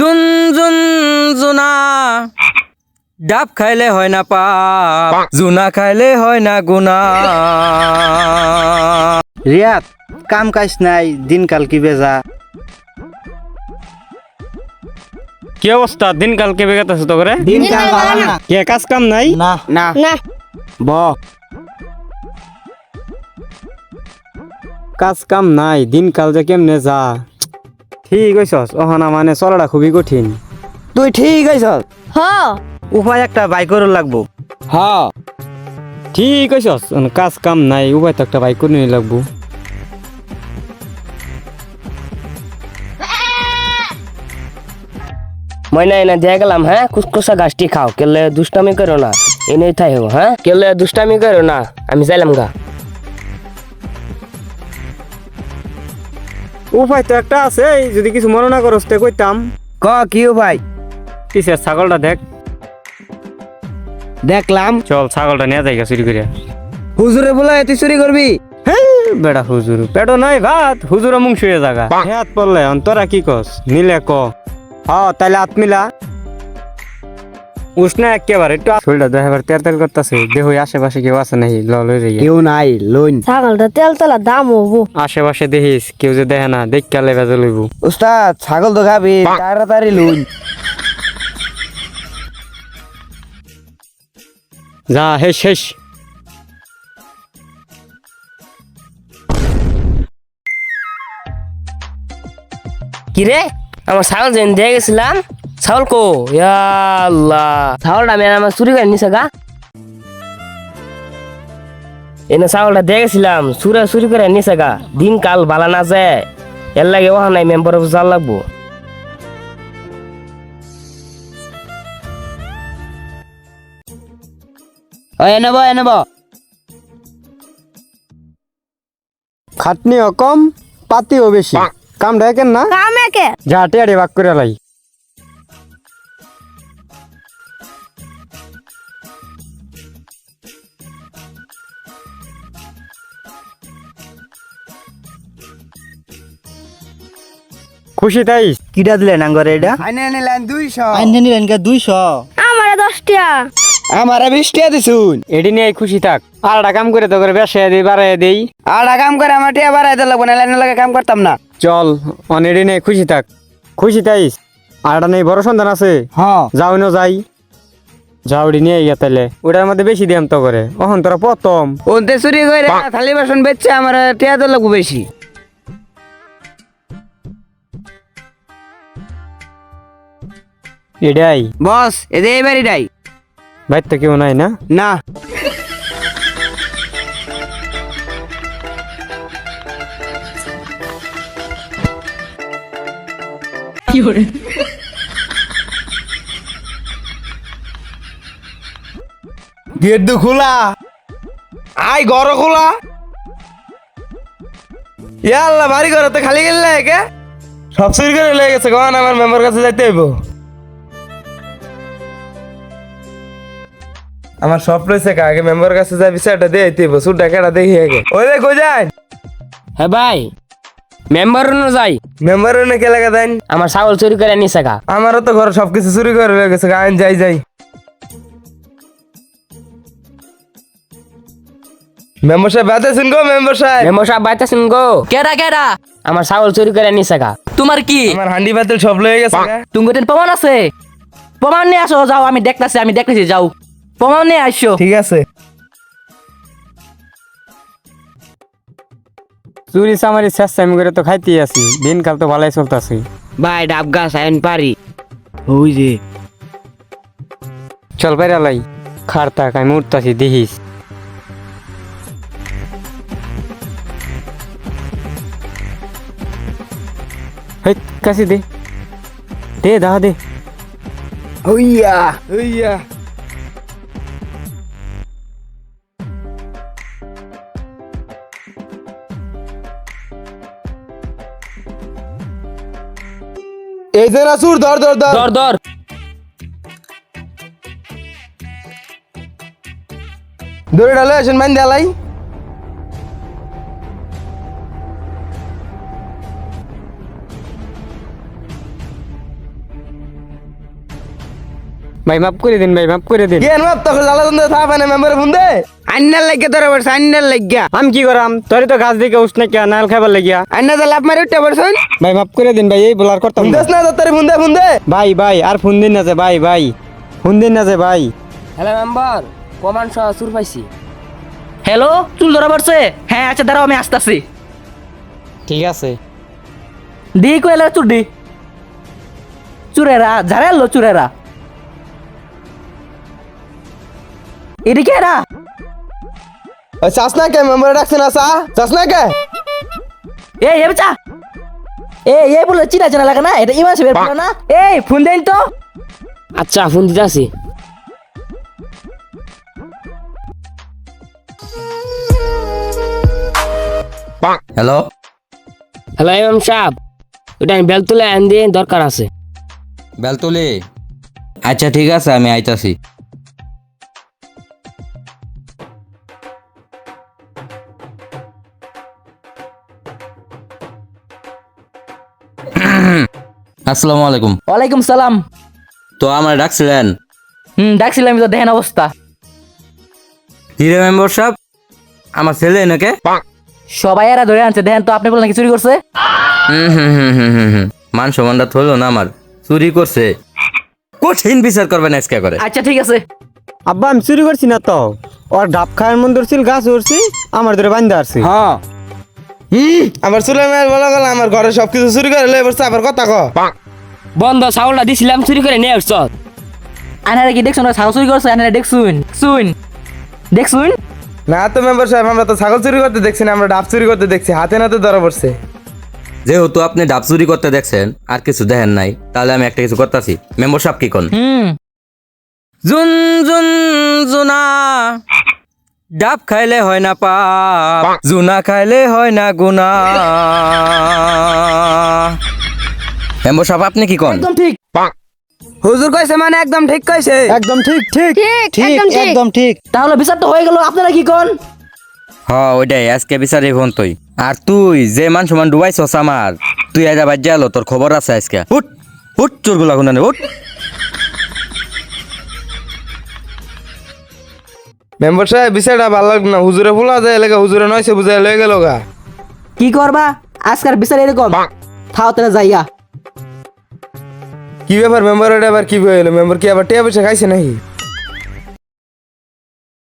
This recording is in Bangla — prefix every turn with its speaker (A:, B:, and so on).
A: জুন জুন জুনা। ডাব খাইলে হয় না পাপ জুনা খাইলে হয় না গুনা।
B: রিয়াদ কাম কাজ নাই দিনকাল কি বেজা?
C: কি অবস্থা? দিনকাল কে বেগাতেছে তো করে
B: দিনকাল ভালো না।
C: কে কাজ কাম নাই?
B: না। না।
D: না
C: ব কাজ কাম নাই দিনকাল যে কেমনে যা। ঠিক হইছস অহনা মানে চলাটা খুবই কঠিন।
B: তুই ঠিক আইছ
D: হ।
B: উপায় একটা বাইকেরও লাগবো।
C: হ্যাঁ ঠিক হইছস কাজ কাম নাই উপায় তো একটা বাইক করে নিয়ে লাগবো।
E: ময়না এনে দিয়ে গেলাম হ্যাঁ? কুসকুসা গাছটি খাও কেলে দুষ্টামি করো না। এনেই থাই হো হ্যাঁ? কেলে দুষ্টামি করো না আমি যাইলাম গা।
C: উপায় তো একটা আছে যদি কিছু মনে না করস তে কইতাম।
B: ক কি উপায়
C: কিসের ছাগলটা দেখ।
B: দেখলাম।
C: চল ছাগলটা নিয়ে যাই গা চুরি করে
B: হুজুরে বলে তুই চুরি করবি?
C: বেড়া হুজুর পেটো নাই ভাত হুজুর মুখ শুয়ে জাগা হাত পড়লে অন্তরা কি কস? নিলে ক। হ তাইলে আত্মিলা মিলা। উষ্ণ একেবারে একটু শরীরটা দেখাবার তেল তেল করতেছে। দেহ আশেপাশে কেউ আছে নাকি? ল লই যাই
B: কেউ নাই লোন
D: ছাগলটা তেল তেলা দাম হব।
C: আশেপাশে দেখিস কেউ যে দেখে না দেখ কালে বেজে লইব
B: উস্তাদ ছাগল তো খাবি তাড়াতাড়ি লোন
C: যা হে শেষ।
E: কি রে আমার ছাগল যেন দিয়ে গেছিলাম? ছাগল কো ইয়া আল্লাহ। ছাগলটা আমি আমার চুরি করে নিছে গা। এনে ছাগলটা দিয়ে গেছিলাম চুরা চুরি করে নিছে গা। দিন কাল বালা না যায়। এর লাগে ওহা নাই মেম্বার জাল লাগবো।
B: এনেব এনেব
C: খাটনিও কম পাতিও বেশি। কাম দেখেন না?
D: কাম একে।
C: টেয়ারে বাক করে লাই। খুশি তাই?
B: কিটা দিলেন আঙ্গরে এটা? আইনে নিলেন দুইশো। আইনে নিলেন কে দুইশো?
D: আমারে দশটা
B: আমারে বিশ টাকা দিছুন।
C: এটি নিয়ে খুশি থাক। আলাদা কাম করে তো করে বেসে দিই বাড়াই দেই।
B: আর কাম করে আমার টিয়া বাড়াই দিলে লাগবো না লাইনে লাগে কাম করতাম না।
C: চল অন এটি নিয়ে খুশি থাক। খুশি তাইস আরটা নেই বড় সন্তান আছে।
B: হ্যাঁ।
C: যাও না যাই। যাওড়ি নিয়ে গিয়া তাইলে। ওটার মধ্যে বেশি দিয়াম তো করে অহন তোরা প্রথম।
B: ওতে চুরি করে থালি বাসন বেচছে আমার টিয়া তো লাগবো বেশি।
C: এটাই
B: বস এদের এই বাড়িটাই
C: ভাই তো কেউ নাই না?
B: না। গেট তো খোলা। আই ঘর খোলা। ইয়াল্লা বাড়ি ঘর তো খালি গেলে কে সব চুরি করে লেগে গেছে কখন আমার মেম্বার কাছে যাইতে হইব। আমার সব রয়েছে আগে মেম্বার কাছে যাই বিষয়টা দিয়ে আইতে হইব সুট টাকাটা দেখি আগে। ওই দেখ কই যাই?
E: হ্যাঁ ভাই মেম্বার যাই?
B: মেম্বার না কে লাগা দেন?
E: আমার ছাগল চুরি করে নিছে গা
B: আমারও তো ঘর সবকিছু চুরি করে লেগে গেছে আইন যাই যাই। মেম্বার সাহেব বাতাছেন গো মেম্বার সাহেব।
E: মেম্বার সাহেব বাইতেছেন গো।
A: কেডা কেডা?
E: আমার ছাগল চুরি করে নিছে গা
A: তোমার কি?
B: আমার হান্ডি বাতিল সব লয়ে গেছে গা।
A: তুমি প্রমাণ আছে? প্রমাণ নিয়ে আসো যাও আমি দেখতেছি আমি দেখতেছি যাও। প্রমাণ নিয়ে আসো
B: ঠিক আছে।
C: চুরি চামারি শেষ আমি করে তো খাইতেই আছি। দিনকাল তো ভালোই চলতেছে।
B: ভাই ডাব গাছ আইন পারি। ওই যে।
C: চল বাইরে লাই। খার তাক আমি উঠতাছি দেখিস। হেই, কাশি দে। দে দা দে।
B: হইয়া হইয়া এই যে রাসুর ধর ধর ধর।
E: ধর ধর।
B: ধরে ডালে আসেন মাইন দেলাই
C: ভাই মাফ করে দিন ভাই মাফ করে দিন।
B: এন বাপ তোকে জ্বালা দন্দে থা পানে মেম্বার ফোন দে।
F: আন্নার লাগিয়া তোর বলছে আন্নার লাগিয়া
C: আমি কি করাম? তোর তো গাছ দিকে উঠনে কে নাল খাবার লাগিয়া।
F: আন্না তো লাভ মারি উঠতে পারছেন
C: ভাই মাফ করে দিন ভাই এই বলার করতাম না।
B: দেস না তাড়াতাড়ি ফোন দে ফোন দে।
C: ভাই ভাই আর ফোন দিন না যে ভাই ভাই। ফোন দিন না যে ভাই।
E: হ্যালো মেম্বার কমান সহ সুর পাইছি।
A: হ্যালো চুল ধরা পড়ছে? হ্যাঁ আচ্ছা দাঁড়াও আমি আসতেছি।
C: ঠিক আছে।
A: দি কইলা চুর দি চুরেরা ঝাড়ালো চুরেরা এদিকে এরা।
B: ওই চাস না কে? মেম্বার ডাকছে না চা? চাস না কে?
A: এই এ বাচ্চা এই এই বলে চিনা চেনা লাগে না? এটা ইমান সাহেবের বলে না? এই ফোন দেন তো?
E: আচ্ছা ফোন দিতে আসি।
A: হ্যালো?
E: হ্যালো ইমাম সাহেব। ওটা আমি বেল তুলে আন দিয়ে দরকার আছে।
A: বেলতলি? আচ্ছা ঠিক আছে আমি আইতাছি। আসসালামু আলাইকুম।
G: ওয়ালাইকুম সালাম।
A: তো আমার ডাকছিলেন?
G: হুম ডাকছিলাম তো দেখেন অবস্থা।
A: হিরে মেম্বার সাহেব? আমার ছেলে নাকি?
G: সবাই এরা ধরে আনছে। দেখেন তো আপনি বলেন নাকি চুরি করছে?
A: হুম হুম হুম হুম হুম হুম। মান সম্মানটা থইলো না আমার। চুরি করছে। কঠিন বিচার করবেন আজকে করে।
G: আচ্ছা ঠিক আছে।
C: আব্বা আমি চুরি করছি না তো। ওর ডাব খাওয়ার মন ধরছিল গাছ উঠছি আমার ধরে বান্ধা আসছি
A: হ্যাঁ।
B: হুম? আমার বলা গেল আমার ঘরে সবকিছু চুরি করে বসছে আবার কথা ক।
E: বন্ধ চাউলটা দিছিলাম চুরি করে নিয়ে আসছ।
G: আনারা কি দেখছুন ওরা ছাগল চুরি করছে? আনারা দেখছুন শুন। দেখছুন?
B: না তো মেম্বার সাহেব আমরা তো ছাগল চুরি করতে দেখছি না আমরা ডাব চুরি করতে দেখছি হাতে নাতে ধরা পড়ছে।
A: যেহেতু আপনি ডাব চুরি করতে দেখছেন আর কিছু দেখেন নাই তাহলে আমি একটা কিছু করতেছি। মেম্বার সাহেব কি কোন?
G: হুম।
A: জুন জুন জুনা। ডাব খাইলে হয় না পাপ জুনা খাইলে হয় না গুনা মেম্বার সাহেব আপনি কি কোন?
G: একদম ঠিক।
F: হুজুর কইছে মানে একদম ঠিক কইছে।
C: একদম ঠিক ঠিক
D: ঠিক, একদম ঠিক।
C: একদম ঠিক।
G: তাহলে বিচার তো হয়ে গেল আপনারা কি কোন?
A: হ্যাঁ ওইটাই আজকে বিচারি ফোন তুই। আর তুই যে মান সমান ডুবাইছস আমার তুই আজ আবার যালো তোর খবর আছে আজকে। উঠ উঠ চোরগুলা গুনা উঠ।
B: মেম্বার সাহেব বিষয়টা ভালো লাগল না। হুজুরে ফুলা যায় এলাকা হুজুরে নয়ছে বুঝাই লয়ে গেল গা।
G: কি করবা? আজকাল বিচার এরকম? থাও তাহলে যাইয়া।
B: কি ব্যাপার মেম্বার আবার কি হইল? মেম্বার কি আবার টিয়া পয়সা খাইছে নাকি?